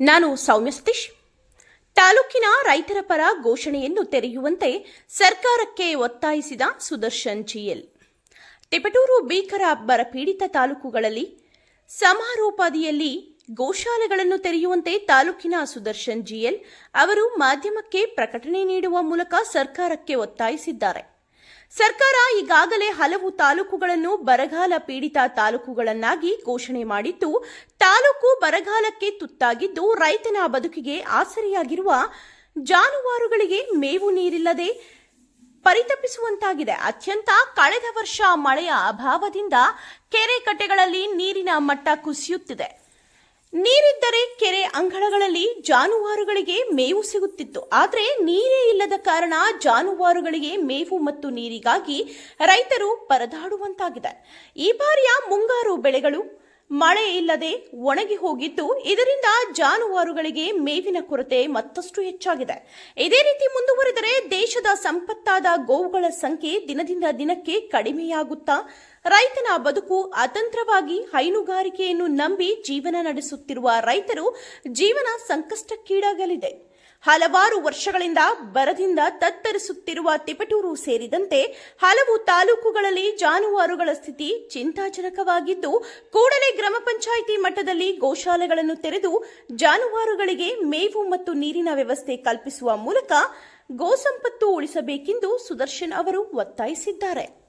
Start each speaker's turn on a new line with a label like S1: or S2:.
S1: ನಾನು ಸೌಮ್ಯ ಸತೀಶ್. ತಾಲೂಕಿನ ರೈತರ ಪರ ಘೋಷಣೆಯನ್ನು ತೆರೆಯುವಂತೆ ಸರ್ಕಾರಕ್ಕೆ ಒತ್ತಾಯಿಸಿದ ಸುದರ್ಶನ್ ಜಿಎಲ್ ತಿಪಟೂರು ಭೀಕರ ಬರಪೀಡಿತ ತಾಲೂಕುಗಳಲ್ಲಿ ಸಮಾರೋಪಾದಿಯಲ್ಲಿ ಗೋಶಾಲೆಗಳನ್ನು ತೆರೆಯುವಂತೆ ತಾಲೂಕಿನ ಸುದರ್ಶನ್ ಜಿಎಲ್ ಅವರು ಮಾಧ್ಯಮಕ್ಕೆ ಪ್ರಕಟಣೆ ನೀಡುವ ಮೂಲಕ ಸರ್ಕಾರಕ್ಕೆ ಒತ್ತಾಯಿಸಿದ್ದಾರೆ. ಸರ್ಕಾರ ಈಗಾಗಲೇ ಹಲವು ತಾಲೂಕುಗಳನ್ನು ಬರಗಾಲ ಪೀಡಿತ ತಾಲೂಕುಗಳನ್ನಾಗಿ ಘೋಷಣೆ ಮಾಡಿದ್ದು, ತಾಲೂಕು ಬರಗಾಲಕ್ಕೆ ತುತ್ತಾಗಿದ್ದು, ರೈತನ ಬದುಕಿಗೆ ಆಸರೆಯಾಗಿರುವ ಜಾನುವಾರುಗಳಿಗೆ ಮೇವು ನೀರಿಲ್ಲದೆ ಪರಿತಪಿಸುವಂತಾಗಿದೆ. ಅತ್ಯಂತ ಕಳೆದ ವರ್ಷ ಮಳೆಯ ಅಭಾವದಿಂದ ಕೆರೆ ಕಟ್ಟೆಗಳಲ್ಲಿ ನೀರಿನ ಮಟ್ಟ ಕುಸಿಯುತ್ತಿದೆ. ನೀರಿದ್ದರೆ ಅಂಗಳಗಳಲ್ಲಿ ಜಾನುವಾರುಗಳಿಗೆ ಮೇವು ಸಿಗುತ್ತಿತ್ತು. ಆದರೆ ನೀರೇ ಇಲ್ಲದ ಕಾರಣ ಜಾನುವಾರುಗಳಿಗೆ ಮೇವು ಮತ್ತು ನೀರಿಗಾಗಿ ರೈತರು ಪರದಾಡುವಂತಾಗಿದೆ. ಈ ಬಾರಿಯ ಮುಂಗಾರು ಬೆಳೆಗಳು ಮಳೆ ಇಲ್ಲದೆ ಒಣಗಿ ಹೋಗಿದ್ದು, ಇದರಿಂದ ಜಾನುವಾರುಗಳಿಗೆ ಮೇವಿನ ಕೊರತೆ ಮತ್ತಷ್ಟು ಹೆಚ್ಚಾಗಿದೆ. ಇದೇ ರೀತಿ ಮುಂದುವರೆದರೆ ದೇಶದ ಸಂಪತ್ತಾದ ಗೋವುಗಳ ಸಂಖ್ಯೆ ದಿನದಿಂದ ದಿನಕ್ಕೆ ಕಡಿಮೆಯಾಗುತ್ತಾ ರೈತನ ಬದುಕು ಅತಂತ್ರವಾಗಿ ಹೈನುಗಾರಿಕೆಯನ್ನು ನಂಬಿ ಜೀವನ ನಡೆಸುತ್ತಿರುವ ರೈತರು ಜೀವನ ಸಂಕಷ್ಟಕ್ಕೀಡಾಗಲಿದೆ. ಹಲವಾರು ವರ್ಷಗಳಿಂದ ಬರದಿಂದ ತತ್ತರಿಸುತ್ತಿರುವ ತಿಪಟೂರು ಸೇರಿದಂತೆ ಹಲವು ತಾಲೂಕುಗಳಲ್ಲಿ ಜಾನುವಾರುಗಳ ಸ್ಥಿತಿ ಚಿಂತಾಜನಕವಾಗಿದ್ದು, ಕೂಡಲೇ ಗ್ರಾಮ ಪಂಚಾಯಿತಿ ಮಟ್ಟದಲ್ಲಿ ಗೋಶಾಲೆಗಳನ್ನು ತೆರೆದು ಜಾನುವಾರುಗಳಿಗೆ ಮೇವು ಮತ್ತು ನೀರಿನ ವ್ಯವಸ್ಥೆ ಕಲ್ಪಿಸುವ ಮೂಲಕ ಗೋಸಂಪತ್ತು ಉಳಿಸಬೇಕೆಂದು ಸುದರ್ಶನ್ ಅವರು ಒತ್ತಾಯಿಸಿದ್ದಾರೆ.